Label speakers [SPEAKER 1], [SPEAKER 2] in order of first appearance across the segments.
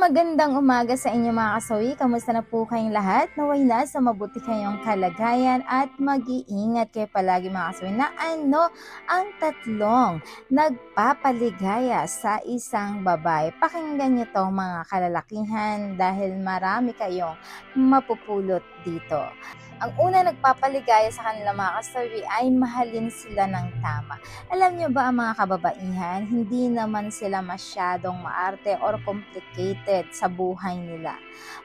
[SPEAKER 1] magandang umaga sa inyo mga kasawi. Kamusta na po kayong lahat? Naway na sa mabuti kayong kalagayan at mag-iingat kayo palagi mga kasawi na ano ang tatlong nagpapaligaya sa isang babae. Pakinggan niyo to mga kalalakihan dahil marami kayong mapupulot dito. Ang una nagpapaligaya sa kanila mga kasawi ay mahalin sila ng tama. Alam niyo ba ang mga kababaihan, hindi naman sila masyadong maarte or complicated sa buhay nila.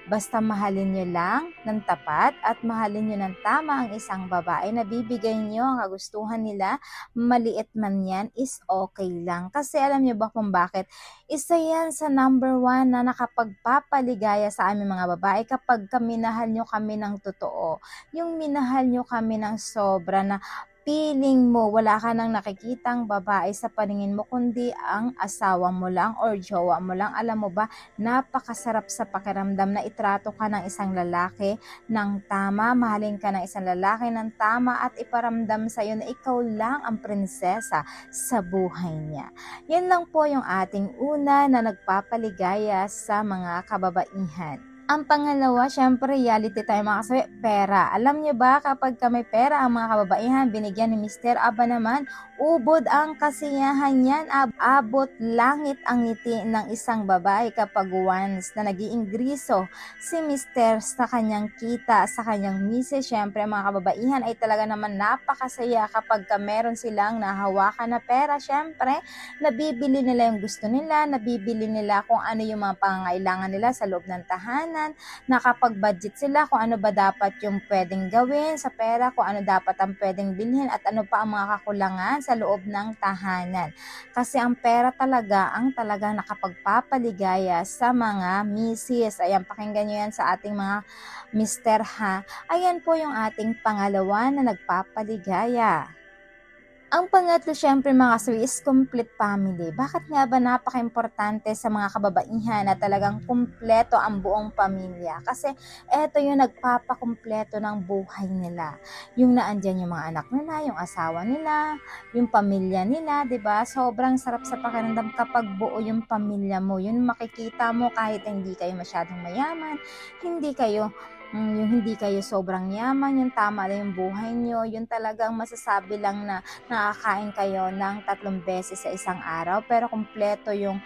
[SPEAKER 1] Basta mahalin niyo lang ng tapat at mahalin niyo ng tama ang isang babae na bibigay niyo ang kagustuhan nila, maliit man yan, is okay lang. Kasi alam niyo ba kung bakit? Isa yan sa number one na nakapagpapaligaya sa aming mga babae kapag kaminahal nyo kami ng totoo yung minahal nyo kami ng sobra na feeling mo wala ka nang nakikitang babae sa paningin mo kundi ang asawa mo lang or jowa mo lang. Alam mo ba, napakasarap sa pakiramdam na itrato ka ng isang lalaki ng tama, mahalin ka ng isang lalaki ng tama at iparamdam sa iyo na ikaw lang ang prinsesa sa buhay niya. Yan lang po yung ating una na nagpapaligaya sa mga kababaihan. Ang pangalawa, syempre reality tayo mga kasabi, pera. Alam niyo ba kapag ka may pera ang mga kababaihan, binigyan ni Mr. Aba naman, ubod ang kasiyahan niyan, ab abot langit ang ngiti ng isang babae kapag once na nagiing griso si Mr. sa kanyang kita, sa kanyang misis. Syempre mga kababaihan ay talaga naman napakasaya kapag ka meron silang nahawakan na pera. Syempre, nabibili nila yung gusto nila, nabibili nila kung ano yung mga pangangailangan nila sa loob ng tahanan, nakapag-budget sila kung ano ba dapat yung pwedeng gawin sa pera, kung ano dapat ang pwedeng bilhin at ano pa ang mga kakulangan sa loob ng tahanan. Kasi ang pera talaga ang talagang nakapagpapaligaya sa mga misis. Ayan, pakinggan nyo yan sa ating mga mister ha. Ayan po yung ating pangalawa na nagpapaligaya. Ang pangatlo, syempre mga kaswi, is complete family. Bakit nga ba napaka-importante sa mga kababaihan na talagang kumpleto ang buong pamilya? Kasi eto yung nagpapakumpleto ng buhay nila. Yung naandyan yung mga anak nila, yung asawa nila, yung pamilya nila, ba? Sobrang sarap sa pakiramdam kapag buo yung pamilya mo. Yun makikita mo kahit hindi kayo masyadong mayaman, hindi kayo Mm, yung hindi kayo sobrang yaman, yung tama lang yung buhay nyo, yun talagang masasabi lang na nakakain kayo ng tatlong beses sa isang araw, pero kumpleto yung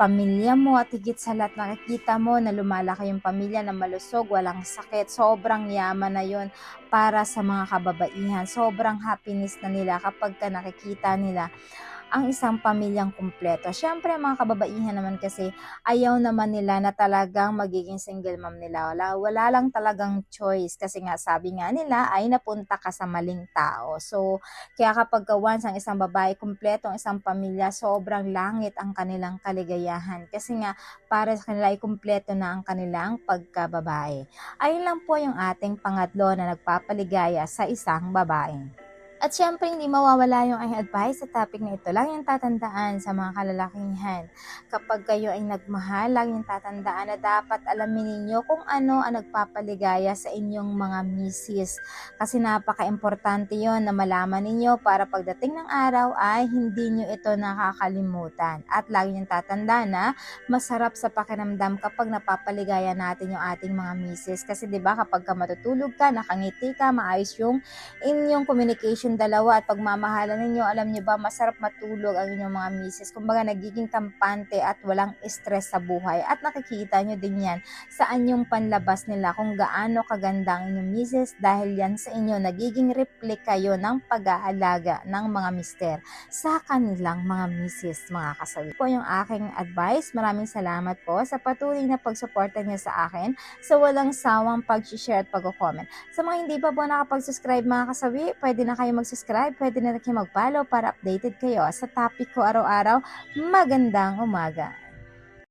[SPEAKER 1] pamilya mo at higit sa lahat nakikita mo na lumalaki yung pamilya na malusog, walang sakit. Sobrang yaman na yun para sa mga kababaihan. Sobrang happiness na nila kapag ka nakikita nila ang isang pamilyang kumpleto. Siyempre, mga kababaihan naman kasi ayaw naman nila na talagang magiging single mom nila. Wala, wala lang talagang choice kasi nga sabi nga nila ay napunta ka sa maling tao. So, kaya kapag once ang isang babae kumpleto ang isang pamilya, sobrang langit ang kanilang kaligayahan. Kasi nga, para sa kanila ay kumpleto na ang kanilang pagkababae. Ayun lang po yung ating pangatlo na nagpapaligaya sa isang babae. At syempre, hindi mawawala yung aking advice sa topic na ito. Lang yung tatandaan sa mga kalalakihan. Kapag kayo ay nagmahal, lang yung tatandaan na dapat alamin ninyo kung ano ang nagpapaligaya sa inyong mga misis. Kasi napaka-importante yon na malaman ninyo para pagdating ng araw ay hindi nyo ito nakakalimutan. At lagi yung tatanda na masarap sa pakiramdam kapag napapaligaya natin yung ating mga misis. Kasi 'di ba kapag ka matutulog ka, nakangiti ka, maayos yung inyong communication yung dalawa at pagmamahalan ninyo, alam niyo ba, masarap matulog ang inyong mga misis. Kumbaga, nagiging kampante at walang stress sa buhay. At nakikita nyo din yan sa anyong panlabas nila kung gaano kaganda ang inyong misis dahil yan sa inyo, nagiging replika kayo ng pag-aalaga ng mga mister sa kanilang mga misis, mga kasawi. Po yung aking advice. Maraming salamat po sa patuloy na pagsuporta niyo sa akin sa walang sawang pag-share at pag-comment. Sa mga hindi pa po nakapag-subscribe mga kasawi, pwede na kayo mag-subscribe, pwede na rin kayo mag-follow para updated kayo sa topic ko araw-araw. Magandang umaga!